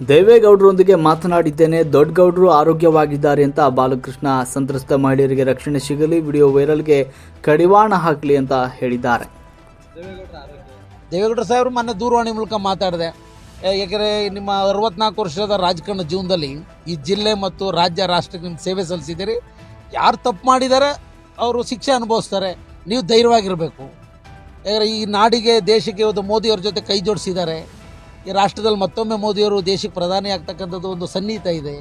ದೇವೇಗೌಡರೊಂದಿಗೆ ಮಾತನಾಡಿದ್ದೇನೆ. ದೊಡ್ಡಗೌಡರು ಆರೋಗ್ಯವಾಗಿದ್ದಾರೆ ಅಂತ ಬಾಲಕೃಷ್ಣ. ಸಂತ್ರಸ್ತ ಮಹಿಳೆಯರಿಗೆ ರಕ್ಷಣೆ ಸಿಗಲಿ, ವಿಡಿಯೋ ವೈರಲ್ಗೆ ಕಡಿವಾಣ ಹಾಕಲಿ ಅಂತ ಹೇಳಿದ್ದಾರೆ. ದೇವೇಗೌಡ ಸಾಹೇಬರು ಮೊನ್ನೆ ದೂರವಾಣಿ ಮೂಲಕ ಮಾತಾಡಿದೆ. ಏಕೆಂದರೆ ನಿಮ್ಮ ಅರವತ್ನಾಲ್ಕು ವರ್ಷದ ರಾಜಕಾರಣ ಜೀವನದಲ್ಲಿ ಈ ಜಿಲ್ಲೆ ಮತ್ತು ರಾಜ್ಯ ರಾಷ್ಟ್ರಕ್ಕೆ ನಿಮ್ಮ ಸೇವೆ ಸಲ್ಲಿಸಿದ್ದೀರಿ. ಯಾರು ತಪ್ಪು ಮಾಡಿದ್ದಾರೆ, ಅವರು ಶಿಕ್ಷೆ ಅನುಭವಿಸ್ತಾರೆ. ನೀವು ಧೈರ್ಯವಾಗಿರಬೇಕು. ಯಾಕಂದರೆ ಈ ನಾಡಿಗೆ, ದೇಶಕ್ಕೆ ಇವತ್ತು ಮೋದಿಯವ್ರ ಜೊತೆ ಕೈ ಜೋಡಿಸಿದ್ದಾರೆ. ಈ ರಾಷ್ಟ್ರದಲ್ಲಿ ಮತ್ತೊಮ್ಮೆ ಮೋದಿಯವರು ದೇಶಕ್ಕೆ ಪ್ರಧಾನಿ ಆಗ್ತಕ್ಕಂಥದ್ದು ಒಂದು ಸನ್ನಿಹಿತ ಇದೆ.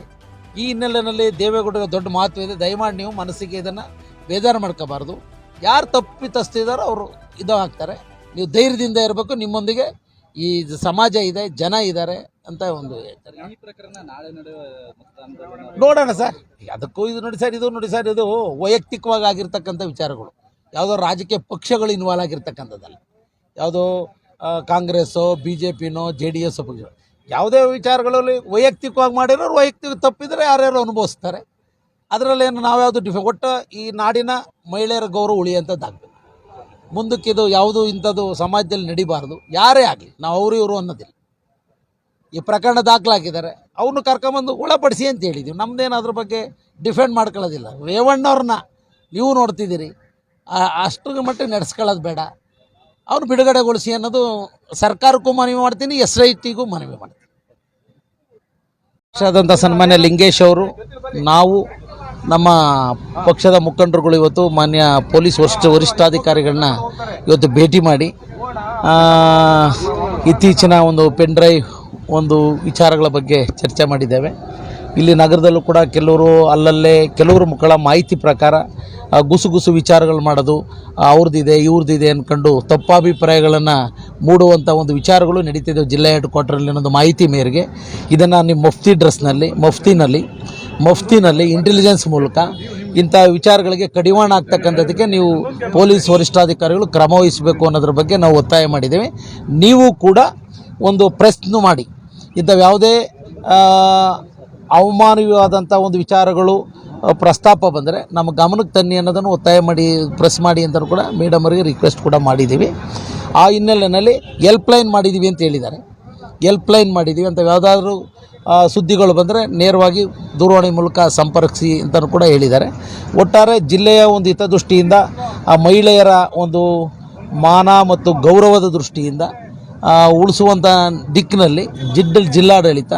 ಈ ಹಿನ್ನೆಲೆಯಲ್ಲಿ ದೇವೇಗೌಡರ ದೊಡ್ಡ ಮಹತ್ವ ಇದೆ. ದಯಮಾಡಿ ನೀವು ಮನಸ್ಸಿಗೆ ಇದನ್ನು ಬೇಜಾರು ಮಾಡ್ಕೋಬಾರ್ದು. ಯಾರು ತಪ್ಪಿತಸ್ತಿದಾರೋ ಅವರು ಇದು ಆಗ್ತಾರೆ ನೀವು ಧೈರ್ಯದಿಂದ ಇರಬೇಕು. ನಿಮ್ಮೊಂದಿಗೆ ಈ ಸಮಾಜ ಇದೆ. ಜನ ಇದ್ದಾರೆ ಅಂತ ಒಂದು ನೋಡೋಣ ಸರ್. ಅದಕ್ಕೂ ಇದು ನೋಡಿ ಸರ್ ಇದು ನೋಡಿ ಸರ್ ಇದು ವೈಯಕ್ತಿಕವಾಗಿ ಆಗಿರ್ತಕ್ಕಂಥ ವಿಚಾರಗಳು. ಯಾವುದೋ ರಾಜಕೀಯ ಪಕ್ಷಗಳು ಇನ್ವಾಲ್ವ್ ಆಗಿರ್ತಕ್ಕಂಥದ್ದಲ್ಲ. ಯಾವುದೋ ಕಾಂಗ್ರೆಸ್ಸೋ ಬಿ ಜೆ ಪಿನೋ ಜೆ ಡಿ ಎಸ್ ಪಕ್ಷ. ಯಾವುದೇ ವಿಚಾರಗಳಲ್ಲಿ ವೈಯಕ್ತಿಕವಾಗಿ ಮಾಡಿರೋರು ವೈಯಕ್ತಿಕ ತಪ್ಪಿದರೆ ಯಾರ್ಯಾರು ಅನುಭವಿಸ್ತಾರೆ. ಅದರಲ್ಲೇನು ನಾವ್ಯಾವುದು ಡಿಫೆ ಒಟ್ಟು ಈ ನಾಡಿನ ಮಹಿಳೆಯರ ಗೌರವ ಉಳಿಯುವಂಥದ್ದಾಗಬೇಕು ಮುಂದಕ್ಕೆ ಇದು ಯಾವುದು ಇಂಥದ್ದು ಸಮಾಜದಲ್ಲಿ ನಡಿಬಾರ್ದು. ಯಾರೇ ಆಗಲಿ, ನಾವು ಅವರು ಇವರು ಅನ್ನೋದಿಲ್ಲ. ಈ ಪ್ರಕರಣ ದಾಖಲಾಗಿದ್ದಾರೆ. ಅವನು ಕರ್ಕೊಂಬಂದು ಒಳಪಡಿಸಿ ಅಂತ ಹೇಳಿದ್ದೀವಿ ನಮ್ಮದೇನು ಅದ್ರ ಬಗ್ಗೆ ಡಿಫೆಂಡ್ ಮಾಡ್ಕೊಳ್ಳೋದಿಲ್ಲ. ರೇವಣ್ಣವ್ರನ್ನ ನೀವು ನೋಡ್ತಿದ್ದೀರಿ. ಅಷ್ಟ್ರ ಮಟ್ಟಿಗೆ ನಡೆಸ್ಕೊಳ್ಳೋದು ಬೇಡ. ಅವನು ಬಿಡುಗಡೆಗೊಳಿಸಿ ಅನ್ನೋದು ಸರ್ಕಾರಕ್ಕೂ ಮನವಿ ಮಾಡ್ತೀನಿ, ಎಸ್ ಐ ಟಿಗೂ ಮನವಿ ಮಾಡ್ತೀನಿ. ಸನ್ಮಾನ್ಯ ಲಿಂಗೇಶ್ ಅವರು, ನಾವು ನಮ್ಮ ಪಕ್ಷದ ಮುಖಂಡರುಗಳು ಇವತ್ತು ಮಾನ್ಯ ಪೊಲೀಸ್ ವರಿಷ್ಠ ವರಿಷ್ಠಾಧಿಕಾರಿಗಳನ್ನ ಇವತ್ತು ಭೇಟಿ ಮಾಡಿ ಇತ್ತೀಚಿನ ಒಂದು ಪೆನ್ ಡ್ರೈವ್ ಒಂದು ವಿಚಾರಗಳ ಬಗ್ಗೆ ಚರ್ಚೆ ಮಾಡಿದ್ದೇವೆ. ಇಲ್ಲಿ ನಗರದಲ್ಲೂ ಕೂಡ ಕೆಲವರು ಅಲ್ಲಲ್ಲೇ ಕೆಲವರು ಮಕ್ಕಳ ಮಾಹಿತಿ ಪ್ರಕಾರ ಗುಸುಗುಸು ಗುಸು ಗುಸು ವಿಚಾರಗಳು ಮಾಡೋದು ಅವ್ರದ್ದಿದೆ, ಇವ್ರದ್ದಿದೆ ಅಂದ್ಕೊಂಡು ತಪ್ಪಾಭಿಪ್ರಾಯಗಳನ್ನು ಮೂಡುವಂಥ ಒಂದು ವಿಚಾರಗಳು ನಡೀತಿದೆ ಜಿಲ್ಲಾ ಹೆಡ್ ಕ್ವಾರ್ಟರಲ್ಲಿ ಅನ್ನೋದು ಮಾಹಿತಿ ಮೇರೆಗೆ. ಇದನ್ನು ನಿಮ್ಮ ಮುಫ್ತಿ ಡ್ರೆಸ್ನಲ್ಲಿ ಮುಫ್ತಿನಲ್ಲಿ ಮುಫ್ತಿನಲ್ಲಿ ಇಂಟೆಲಿಜೆನ್ಸ್ ಮೂಲಕ ಇಂಥ ವಿಚಾರಗಳಿಗೆ ಕಡಿವಾಣ ಆಗ್ತಕ್ಕಂಥದ್ದಕ್ಕೆ ನೀವು ಪೊಲೀಸ್ ವರಿಷ್ಠಾಧಿಕಾರಿಗಳು ಕ್ರಮ ವಹಿಸಬೇಕು ಅನ್ನೋದ್ರ ಬಗ್ಗೆ ನಾವು ಒತ್ತಾಯ ಮಾಡಿದ್ದೇವೆ. ನೀವು ಕೂಡ ಒಂದು ಪ್ರೆಸ್ನು ಮಾಡಿ. ಇಂಥವು ಯಾವುದೇ ಅವಮಾನವಾದಂಥ ಒಂದು ವಿಚಾರಗಳು ಪ್ರಸ್ತಾಪ ಬಂದರೆ ನಮ್ಮ ಗಮನಕ್ಕೆ ತನ್ನಿ ಅನ್ನೋದನ್ನು ಒತ್ತಾಯ ಮಾಡಿ, ಪ್ರೆಸ್ ಮಾಡಿ ಅಂತ ಕೂಡ ಮೇಡಮ್ ಅವರಿಗೆ ರಿಕ್ವೆಸ್ಟ್ ಕೂಡ ಮಾಡಿದ್ದೀವಿ. ಆ ಹಿನ್ನೆಲೆಯಲ್ಲಿ ಹೆಲ್ಪ್ಲೈನ್ ಲೈನ್ ಮಾಡಿದ್ದೀವಿ ಅಂತ ಹೇಳಿದ್ದಾರೆ. ಎಲ್ಪ್ ಲೈನ್ ಮಾಡಿದ್ದೀವಿ ಅಂತ ಯಾವುದಾದ್ರೂ ಸುದ್ದಿಗಳು ಬಂದರೆ ನೇರವಾಗಿ ದೂರವಾಣಿ ಮೂಲಕ ಸಂಪರ್ಕಿಸಿ ಅಂತಲೂ ಕೂಡ ಹೇಳಿದ್ದಾರೆ. ಒಟ್ಟಾರೆ ಜಿಲ್ಲೆಯ ಒಂದು ಹಿತದೃಷ್ಟಿಯಿಂದ, ಆ ಮಹಿಳೆಯರ ಒಂದು ಮಾನ ಮತ್ತು ಗೌರವದ ದೃಷ್ಟಿಯಿಂದ ಉಳಿಸುವಂಥ ದಿಕ್ಕಿನಲ್ಲಿ ಜಿಡ್ಡ ಜಿಲ್ಲಾಡಳಿತ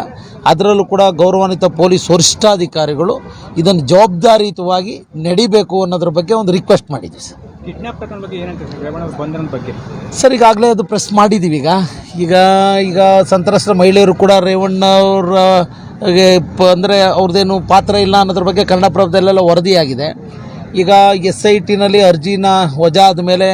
ಅದರಲ್ಲೂ ಕೂಡ ಗೌರವಾನ್ವಿತ ಪೊಲೀಸ್ ವರಿಷ್ಠಾಧಿಕಾರಿಗಳು ಇದನ್ನು ಜವಾಬ್ದಾರಿಯುತವಾಗಿ ನಡಿಬೇಕು ಅನ್ನೋದ್ರ ಬಗ್ಗೆ ಒಂದು ರಿಕ್ವೆಸ್ಟ್ ಮಾಡಿದ್ದೀವಿ ಸರ್. ಸರ್? ಈಗಾಗಲೇ ಅದು ಪ್ರೆಸ್ ಮಾಡಿದ್ದೀವಿ ಈಗ. ಈಗ ಈಗ ಸಂತ್ರಸ್ತ ಮಹಿಳೆಯರು ಕೂಡ ರೇವಣ್ಣ ಅವರ ಅಂದರೆ ಅವ್ರದ್ದೇನು ಪಾತ್ರ ಇಲ್ಲ ಅನ್ನೋದ್ರ ಬಗ್ಗೆ ಕನ್ನಡಪ್ರಭದಲ್ಲೆಲ್ಲ ವರದಿಯಾಗಿದೆ. ಈಗ ಎಸ್ ಐ ಟಿನಲ್ಲಿ ಅರ್ಜಿನ ವಜಾ ಆದಮೇಲೆ